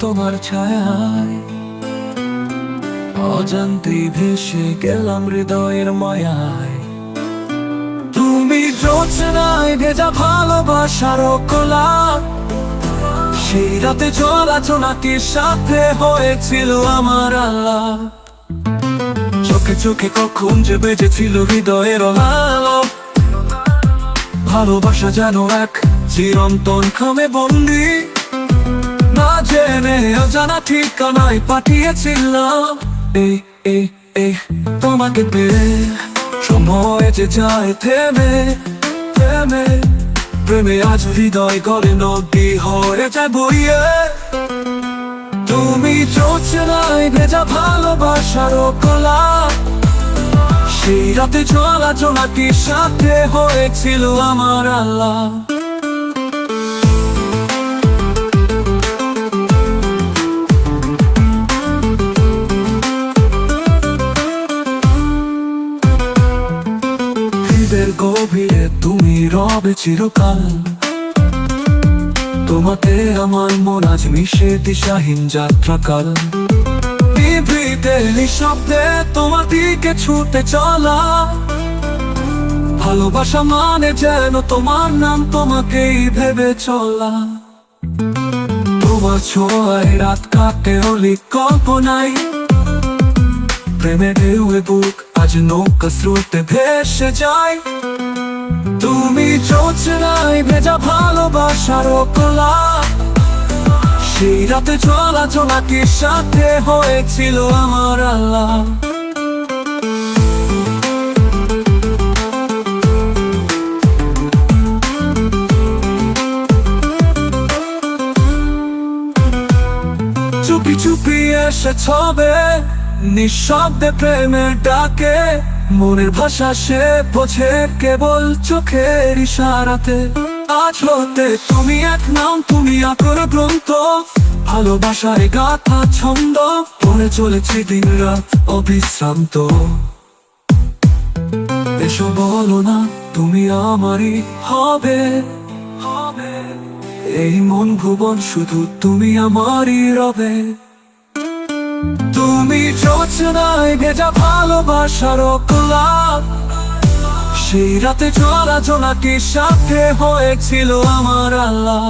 তোমার ছায়ায়। অজান্তে ভেসে গেলাম হৃদয়ের মায়ায়। তুমি যোচনায় ভেজা ভালোবাসার সেই রাতে সাথে হয়েছিল আমার আল্লাহ চোখে চোখে কখন যে বেজেছিল হৃদয়ের আলো ভালোবাসা যেন এক চিরন্তন খামে বন্দি। অজানা ঠিকানায় পাঠিয়েছিলাম। এই এই এই তোমাকে পেয়ে সময় যে যায় থেমে থেমে। প্রেমে আজ হৃদয় গড়ে নদী হয়ে যায় বইয়ে। তুমি চোচলাই ভেজা ভালোবাসার কলা। সেই রাতে চলা চলা কি সাথে হয়েছিল আমার আল্লাহ? রবে চিরকাল। তোমাতে আমার মন আজ মিশে দিশাহীন যাত্রাকাল। বিবৃতে নিঃশব্দে তোমার দিকে ছুটে চলা। ভালোবাসা মানে যেন তোমার নাম তোমাকেই ভেবে চলা। তোমার ছোঁয়ায় রাত কাটে অলি কল্পনায়। প্রেমে ঢেউয়ে বুক আজ নৌকা স্রোতে ভেসে যায়। তুমি চোচরাই ভেজা ভালোবাসার কোলা সেই রাতে চলা চলাটির সাথে হয়েছিল আমার আল্লাহ? চুপি চুপি এসে ছবে নিঃশব্দে প্রেমের ডাকে। মনের ভাষা সে বোঝে কেবল চোখের ইশারাতে। আজ হতে তুমি এক নাম, তুমি আকর গ্রন্থ। ভালোবাসায় গাথা ছন্দ, পড়ে চলেছি দিন রাত অবিশ্রান্ত। এসো বলো না, তুমি আমারই হবে। এই মন ভুবন শুধু তুমি আমারই রবে। তুমি চোচনায় ভেজা ভালোবাসার ক্লাব সেই রাতে চলা কি সাথে হয়েছিল আমার আল্লাহ